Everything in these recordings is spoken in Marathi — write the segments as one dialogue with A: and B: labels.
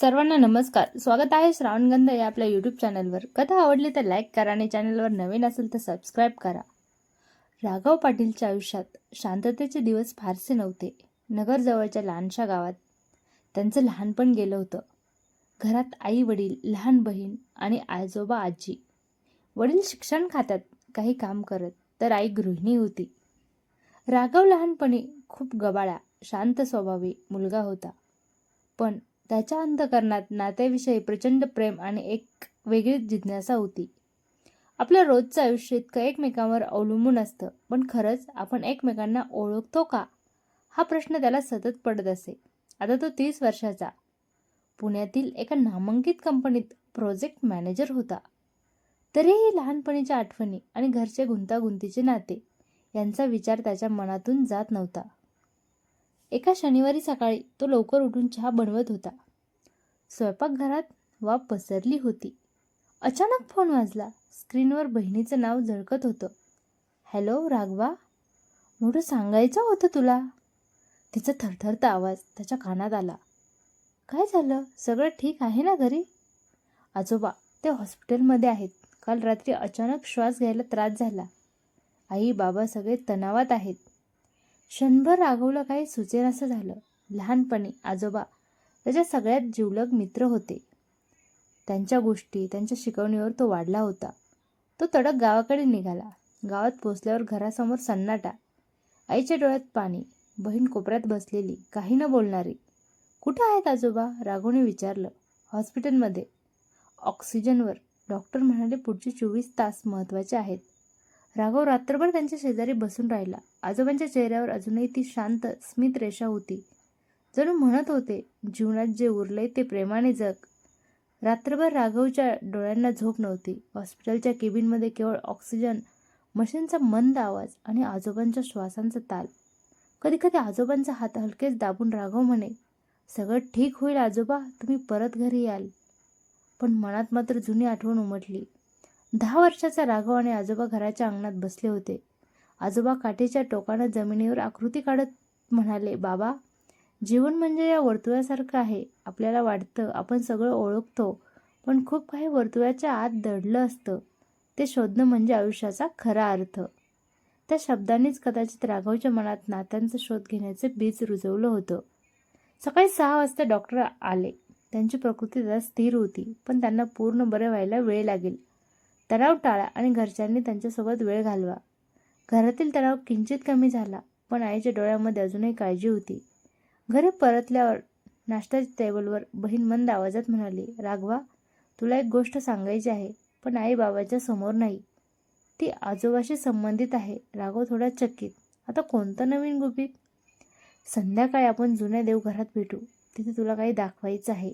A: सर्वांना नमस्कार. स्वागत आहे श्रावणगंध या आपल्या यूट्यूब चॅनलवर कथा आवडली तर लाईक करा आणि चॅनलवर नवीन असेल तर सबस्क्राईब करा. राघव पाटीलच्या आयुष्यात शांततेचे दिवस फारसे नव्हते. नगरजवळच्या लहानशा गावात त्यांचं लहानपण गेलं होतं. घरात आई वडील लहान बहीण आणि आजोबा आजी. वडील शिक्षण खात्यात काही काम करत तर आई गृहिणी होती. राघव लहानपणी खूप गबाळा शांत स्वभावी मुलगा होता. पण त्याच्या अंतकरणात नात्याविषयी प्रचंड प्रेम आणि एक वेगळीच जिज्ञासा होती. आपलं रोजचं आयुष्य इतकं एकमेकांवर अवलंबून असतं पण खरंच आपण एकमेकांना ओळखतो का? हा प्रश्न त्याला सतत पडत असे. आता तो तीस वर्षाचा. पुण्यातील एका नामांकित कंपनीत प्रोजेक्ट मॅनेजर होता. तरीही लहानपणीच्या आठवणी आणि घरचे गुंतागुंतीचे नाते यांचा विचार त्याच्या मनातून जात नव्हता. एका शनिवारी सकाळी तो लवकर उठून चहा बनवत होता. स्वयंपाकघरात वाफ पसरली होती. अचानक फोन वाजला. स्क्रीनवर बहिणीचं नाव झळकत होतं. हॅलो राघवा. मोठं सांगायचं होतं तुला. तिचा थरथरता आवाज त्याच्या कानात आला. काय झालं? सगळं ठीक आहे ना घरी? आजोबा ते हॉस्पिटलमध्ये आहेत. काल रात्री अचानक श्वास घ्यायला त्रास झाला. आई बाबा सगळे तणावात आहेत. क्षणभर राघवला काही सुचेनासं झालं. लहानपणी आजोबा त्याच्या सगळ्यात जिवलग मित्र होते. त्यांच्या गोष्टी त्यांच्या शिकवणीवर तो वाढला होता. तो तडक गावाकडे निघाला. गावात पोचल्यावर घरासमोर सन्नाटा आईच्या डोळ्यात पाणी बहीण कोपऱ्यात बसलेली काही न बोलणारी. कुठं आहेत आजोबा? राघवने विचारलं. हॉस्पिटलमध्ये. ऑक्सिजनवर. डॉक्टर म्हणाले पुढचे चोवीस तास महत्त्वाचे आहेत. राघव रात्रभर त्यांच्या शेजारी बसून राहिला. आजोबांच्या चेहऱ्यावर अजूनही ती शांत स्मित रेषा होती. जणू म्हणत होते जीवनात जे उरले ते प्रेमाने जग. रात्रभर राघवच्या डोळ्यांना झोप नव्हती. हॉस्पिटलच्या केबिनमध्ये केवळ ऑक्सिजन मशीनचा मंद आवाज आणि आजोबांच्या श्वासांचा ताल. कधीकधी आजोबांचा हात हलकेच दाबून राघव म्हणे सगळं ठीक होईल आजोबा तुम्ही परत घरी याल. पण मनात मात्र जुनी आठवण उमटली. दहा वर्षाचा राघव आणि आजोबा घराच्या अंगणात बसले होते. आजोबा काठीच्या टोकानं जमिनीवर आकृती काढत म्हणाले बाबा जीवन म्हणजे या वर्तुळासारखं आहे. आपल्याला वाटतं आपण सगळं ओळखतो पण खूप काही वर्तुळाच्या आत दडलं असतं. ते शोधणं म्हणजे आयुष्याचा खरा अर्थ. त्या शब्दांनीच कदाचित राघवच्या मनात नात्यांचा शोध घेण्याचे बीज रुजवलं होतं. सकाळी सहा वाजता डॉक्टर आले. त्यांची प्रकृती जरा स्थिर होती पण त्यांना पूर्ण बरे व्हायला वेळ लागेल. तणाव टाळा आणि घरच्यांनी त्यांच्यासोबत वेळ घालवा. घरातील तणाव किंचित कमी झाला पण आईच्या डोळ्यामध्ये अजूनही काळजी होती. घरी परतल्यावर नाश्त्याच्या टेबलवर बहीण मंद आवाजात म्हणाली राघवा तुला एक गोष्ट सांगायची आहे पण आई बाबाच्या समोर नाही. ती आजोबाशी संबंधित आहे. राघव थोडा चकित. आता कोणतं नवीन गुपित? संध्याकाळी आपण जुन्या देवघरात भेटू. तिथे तुला काही दाखवायचं आहे.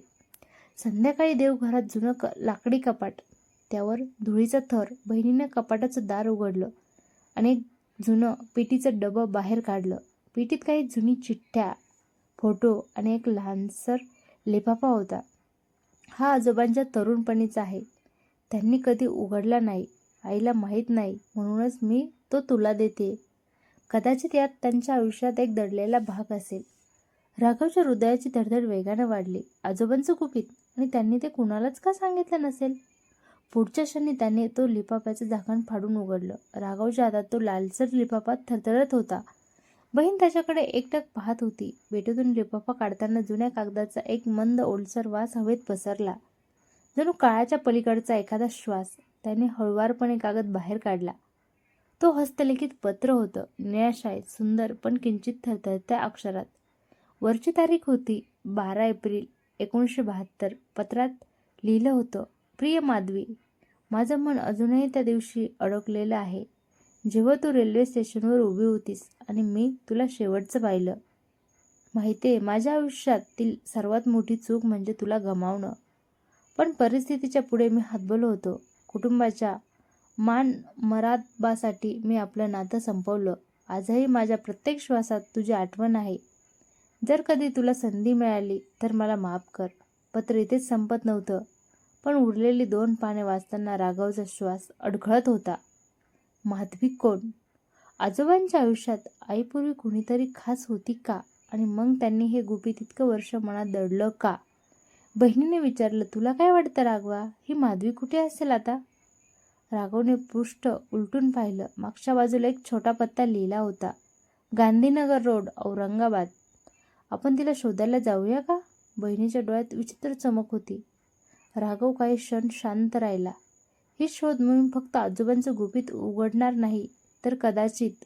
A: संध्याकाळी देवघरात जुनं क लाकडी कपाट त्यावर धुळीचा थर बहिणीनं कपाटाचं दार उघडलं. आणि एक जुनं पेटीचं डबं बाहेर काढलं. पेटीत काही जुनी चिठ्ठ्या फोटो आणि एक लहानसर लिफाफा होता. हा आजोबांच्या तरुणपणीचा आहे. त्यांनी कधी उघडला नाही आईला माहीत नाही म्हणूनच मी तो तुला देते. कदाचित यात त्यांच्या आयुष्यात एक दडलेला भाग असेल. राघवच्या हृदयाची धडधड वेगानं वाढली. आजोबांचं गुपित आणि त्यांनी ते कुणालाच का सांगितलं नसेल? पुढच्या क्षणी त्याने तो लिफाफ्याचं झाकण फाडून उघडलं. राघवच्या हातात तो लालसर लिफाफा थरथरत होता. बहीण त्याच्याकडे एकटक पाहत होती. बेटीतून लिफाफा काढताना जुन्या कागदाचा एक मंद ओलसर वास हवेत पसरला. जणू काळाच्या पलीकडचा एखादा श्वास. त्याने हळुवारपणे कागद बाहेर काढला. तो हस्तलिखित पत्र होतं. निळाशाळेत सुंदर पण किंचित थरथरत्या अक्षरात. वरची तारीख होती बारा एप्रिल एकोणीसशे बहात्तर. पत्रात लिहिलं होतं प्रिय माधवी माझं मन अजूनही त्या दिवशी अडकलेलं आहे. जेव्हा तू रेल्वे स्टेशनवर उभी होतीस आणि मी तुला शेवटचं पाहिलं. माहिती आहे माझ्या आयुष्यातील सर्वात मोठी चूक म्हणजे तुला गमावणं. पण परिस्थितीच्या पुढे मी हातबलो होतो. कुटुंबाच्या मान मरादबासाठी मी आपलं नातं संपवलं. आजही माझ्या प्रत्येक श्वासात तुझी आठवण आहे. जर कधी तुला संधी मिळाली तर मला माफ कर. पत्र इथेच संपत नव्हतं. पण उरलेली दोन पाने वाचताना राघवचा श्वास अडखळत होता. माधवी कोण? आजोबांच्या आयुष्यात आईपूर्वी कुणीतरी खास होती का? आणि मग त्यांनी हे गुपित इतकं वर्ष मनात दडलं का? बहिणीने विचारलं तुला काय वाटतं राघवा? ही माधवी कुठे असेल आता? राघवने पृष्ठ उलटून पाहिलं. मागच्या बाजूला एक छोटा पत्ता लिहिला होता. गांधीनगर रोड औरंगाबाद. आपण तिला शोधायला जाऊया का? बहिणीच्या डोळ्यात विचित्र चमक होती. राघव काही क्षण शांत राहिला. ही शोध मोहीम फक्त आजोबांचं गुपित उघडणार नाही तर कदाचित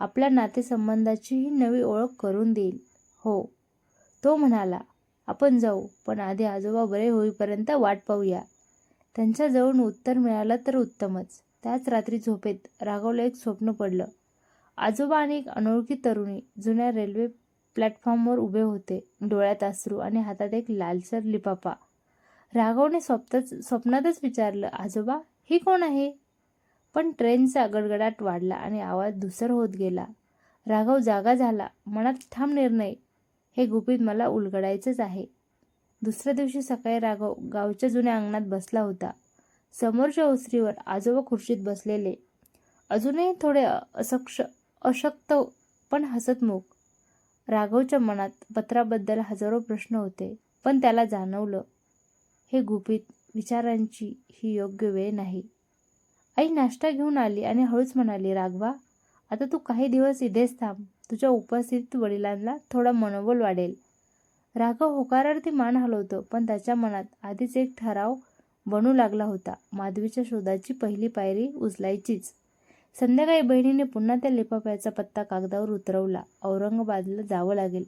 A: आपल्या नातेसंबंधाचीही नवी ओळख करून देईल. हो तो म्हणाला आपण जाऊ पण आधी आजोबा बरे होईपर्यंत वाट पाहूया. त्यांच्याजवळून उत्तर मिळालं तर उत्तमच. त्याच रात्री झोपेत राघवला एक स्वप्न पडलं. आजोबा आणि एक अनोळखी तरुणी जुन्या रेल्वे प्लॅटफॉर्मवर उभे होते. डोळ्यात अश्रू आणि हातात एक लालसर लिपापा राघवने स्वप्नच स्वप्नातच विचारलं आजोबा ही कोण आहे? पण ट्रेनचा गडगडाट वाढला आणि आवाज धुसर होत गेला. राघव जागा झाला मनात ठाम निर्णय. हे गुपित मला उलगडायचंच आहे. दुसऱ्या दिवशी सकाळी राघव गावच्या जुन्या अंगणात बसला होता. समोरच्या ओसरीवर आजोबा खुर्चीत बसलेले. अजूनही थोडे असक्ष अशक्त पण हसतमुख राघवच्या मनात पत्राबद्दल हजारो प्रश्न होते पण त्याला जाणवलं हे गुपित विचारांची ही योग्य वेळ नाही. आई नाश्ता घेऊन आली आणि हळूच म्हणाली राघवा आता तू काही दिवस इथेच थांब. तुझ्या उपस्थितीत वडिलांना थोडा मनोबल वाढेल. राघव होकारार्थी मान हलवतो पण त्याच्या मनात आधीच एक ठराव बनू लागला होता. माधवीच्या शोधाची पहिली पायरी उचलायचीच. संध्याकाळी बहिणीने पुन्हा त्या लिफाफ्याचा पत्ता कागदावर उतरवला. औरंगाबादला जावं लागेल.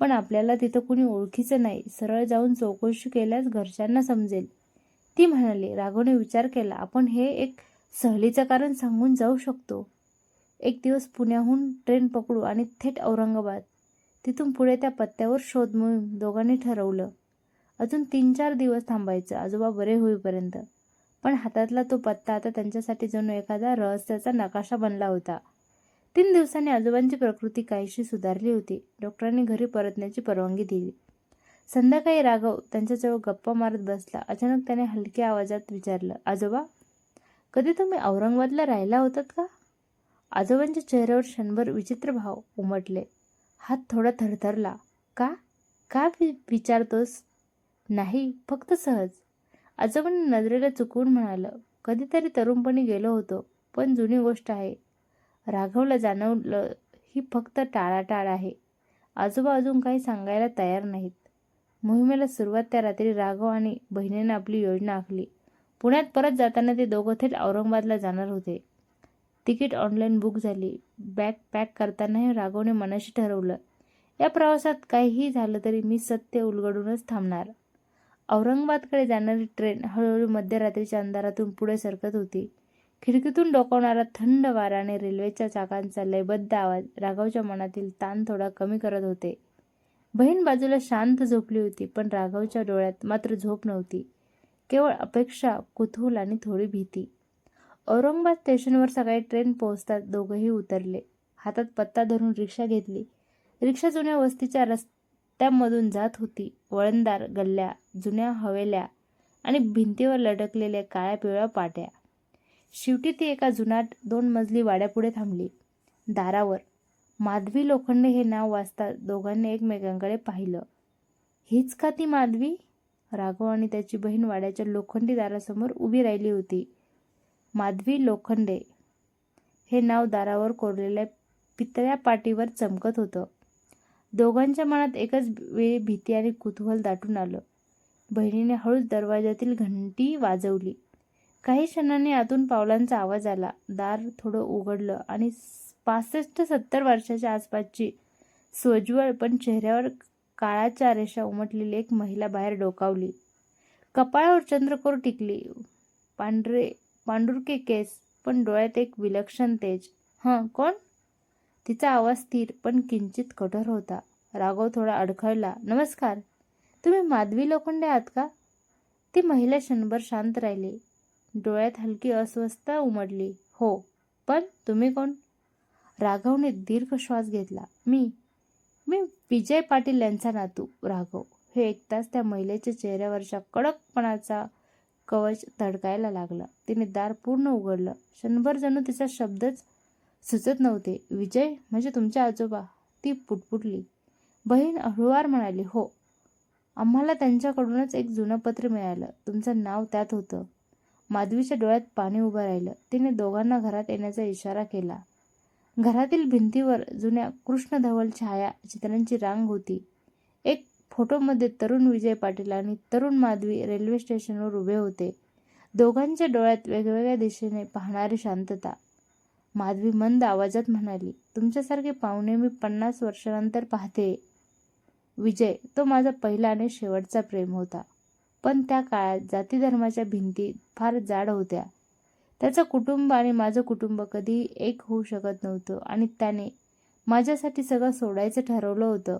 A: पण आपल्याला तिथं कुणी ओळखीचं नाही. सरळ जाऊन चौकशी केल्यास घरच्यांना समजेल. ती म्हणाली राघवने विचार केला. आपण हे एक सहलीचं कारण सांगून जाऊ शकतो. एक दिवस पुण्याहून ट्रेन पकडू आणि थेट औरंगाबाद. तिथून पुढे त्या पत्त्यावर शोध मोहीम दोघांनी ठरवलं. अजून तीन चार दिवस थांबायचं. आजोबा बरे होईपर्यंत. पण हातातला तो पत्ता आता त्यांच्यासाठी जणू एखादा रहस्याचा नकाशा बनला होता. तीन दिवसांनी आजोबांची प्रकृती काहीशी सुधारली होती. डॉक्टरांनी घरी परतण्याची परवानगी दिली. संध्याकाळी राघव त्यांच्याजवळ गप्पा मारत बसला. अचानक त्याने हलक्या आवाजात विचारलं आजोबा कधी तुम्ही औरंगाबादला राहिला होतात का? आजोबांच्या चेहऱ्यावर क्षणभर विचित्र भाव उमटले. हात थोडा थरथरला. का? का वि विचारतोस? नाही फक्त सहज. आजोबांनी नजरेला चुकवून म्हणालं कधीतरी तरुणपणी गेलो होतो पण जुनी गोष्ट आहे. राघवला जाणवलं ही फक्त टाळाटाळ आहे. आजोबा अजून काही सांगायला तयार नाहीत. मोहिमेला सुरुवात त्या रात्री राघव आणि बहिणीने आपली योजना आखली. पुण्यात परत जाताना ते दोघं थेट औरंगाबादला जाणार होते. तिकीट ऑनलाईन बुक झाली. बॅग पॅक करतानाही राघवने मनाशी ठरवलं या प्रवासात काहीही झालं तरी मी सत्य उलगडूनच थांबणार. औरंगाबादकडे जाणारी ट्रेन हळूहळू मध्यरात्रीच्या अंधारातून पुढे सरकत होती. खिडकीतून डोकावणारा थंड वाराने रेल्वेच्या चाकांचा लयबद्ध आवाज राघवच्या मनातील ताण थोडा कमी करत होते. बहीण बाजूला शांत झोपली होती पण राघवच्या डोळ्यात मात्र झोप नव्हती. केवळ अपेक्षा कुतूहल आणि थोडी भीती. औरंगाबाद स्टेशनवर सकाळी ट्रेन पोहोचतात दोघंही उतरले. हातात पत्ता धरून रिक्षा घेतली. रिक्षा जुन्या वस्तीच्या रस्त्यामधून जात होती. वळणदार गल्ल्या जुन्या हवेल्या आणि भिंतीवर लटकलेल्या काळ्या पिवळ्या पाट्या. शेवटी ती एका जुनाट दोन मजली वाड्यापुढे थांबली. दारावर. माधवी लोखंडे हे नाव वाचता दोघांनी एकमेकांकडे पाहिलं. हीच का ती माधवी? राघव आणि त्याची बहीण वाड्याच्या लोखंडी दारासमोर उभी राहिली होती. माधवी लोखंडे. हे नाव दारावर कोरलेल्या पितळ्या पाटीवर चमकत होतं. दोघांच्या मनात एकच वेळी भीती आणि कुतूहल दाटून आलं. बहिणीने हळूच दरवाजातील घंटी वाजवली. काही क्षणांनी आतून पावलांचा आवाज आला. दार थोडं उघडलं आणि पासष्ट सत्तर वर्षाच्या आसपासची सोज्वळ पण चेहऱ्यावर काळाच्या रेषा उमटलेली एक महिला बाहेर डोकावली. कपाळावर चंद्रकोर टिकली. पांढरे पांढुरके केस पण डोळ्यात एक विलक्षण तेज. हं कोण? तिचा आवाज स्थिर पण किंचित कठोर होता. राघव थोडा अडखळला. नमस्कार. तुम्ही माधवी लोखंडे आहात का? ती महिला क्षणभर शांत राहिली. डोळ्यात हलकी अस्वस्थता उमटली. हो पण तुम्ही कोण? राघवने दीर्घ श्वास घेतला. मी मी विजय पाटील यांचा नातू राघव हे ऐकताच त्या महिलेच्या चेहऱ्यावरच्या कडकपणाचा कवच तडकायला लागला. तिने दार पूर्ण उघडलं. क्षणभर जणू तिचा शब्दच सुचत नव्हते. विजय म्हणजे तुमच्या आजोबा ती पुटपुटली. बहीण हळुवार म्हणाली हो आम्हाला त्यांच्याकडूनच एक जुनं पत्र मिळालं. तुमचं नाव त्यात होतं. माधवीच्या डोळ्यात पाणी उभं राहिलं. तिने दोघांना घरात येण्याचा इशारा केला. घरातील भिंतीवर जुन्या कृष्णधवल छाया चित्रांची रांग होती. एक फोटोमध्ये तरुण विजय पाटील आणि तरुण माधवी रेल्वे स्टेशनवर उभे होते. दोघांच्या डोळ्यात वेगवेगळ्या दिशेने पाहणारी शांतता. माधवी मंद आवाजात म्हणाली तुमच्यासारखे पाहुणे मी पन्नास वर्षानंतर पाहते विजय तो माझा पहिला आणि शेवटचा प्रेम होता. पण त्या काळात जाती धर्माच्या भिंती फार जाड होत्या. त्याचं कुटुंब आणि माझं कुटुंब कधीही एक होऊ शकत नव्हतं आणि त्याने माझ्यासाठी सगळं सोडायचं ठरवलं होतं.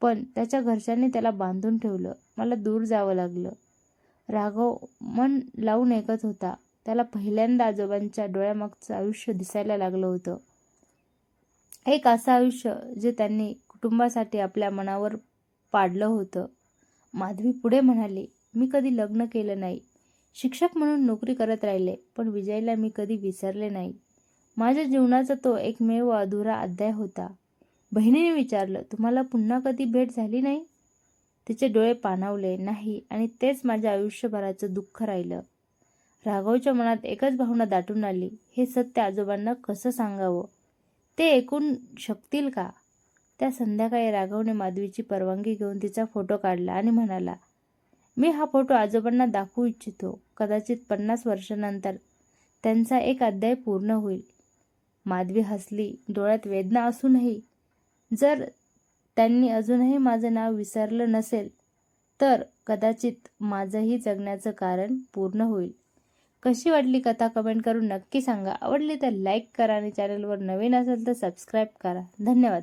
A: पण त्याच्या घरच्यांनी त्याला बांधून ठेवलं. मला दूर जावं लागलं. राघव मन लावून ऐकत होता. त्याला पहिल्यांदा आजोबांच्या डोळ्यामागचं आयुष्य दिसायला लागलं होतं. एक असं आयुष्य जे त्यांनी कुटुंबासाठी आपल्या मनावर पाडलं होतं. माधवी पुढे म्हणाली मी कधी लग्न केलं नाही. शिक्षक म्हणून नोकरी करत राहिले पण विजयला मी कधी विसरले नाही. माझ्या जीवनाचा तो एकमेव अधुरा अध्याय होता. बहिणीने विचारलं तुम्हाला पुन्हा कधी भेट झाली नाही? तिचे डोळे पाणावले नाही. आणि तेच माझ्या आयुष्यभराचं दुःख राहिलं. राघवच्या मनात एकच भावना दाटून आली हे सत्य आजोबांना कसं सांगावं? ते ऐकून शकतील का? त्या संध्याकाळी राघवने माधवीची परवानगी घेऊन तिचा फोटो काढला आणि म्हणाला मी हा फोटो आजोबांना दाखवू इच्छितो. कदाचित पन्नास वर्षानंतर त्यांचा एक अध्याय पूर्ण होईल. माधवी हसली. डोळ्यात वेदना असूनही जर त्यांनी अजूनही माझं नाव विसरलं नसेल तर कदाचित माझंही जगण्याचं कारण पूर्ण होईल. कशी वाटली कथा कमेंट करून नक्की सांगा. आवडली तर लाईक करा आणि चॅनलवर नवीन असेल तर सबस्क्राईब करा. धन्यवाद.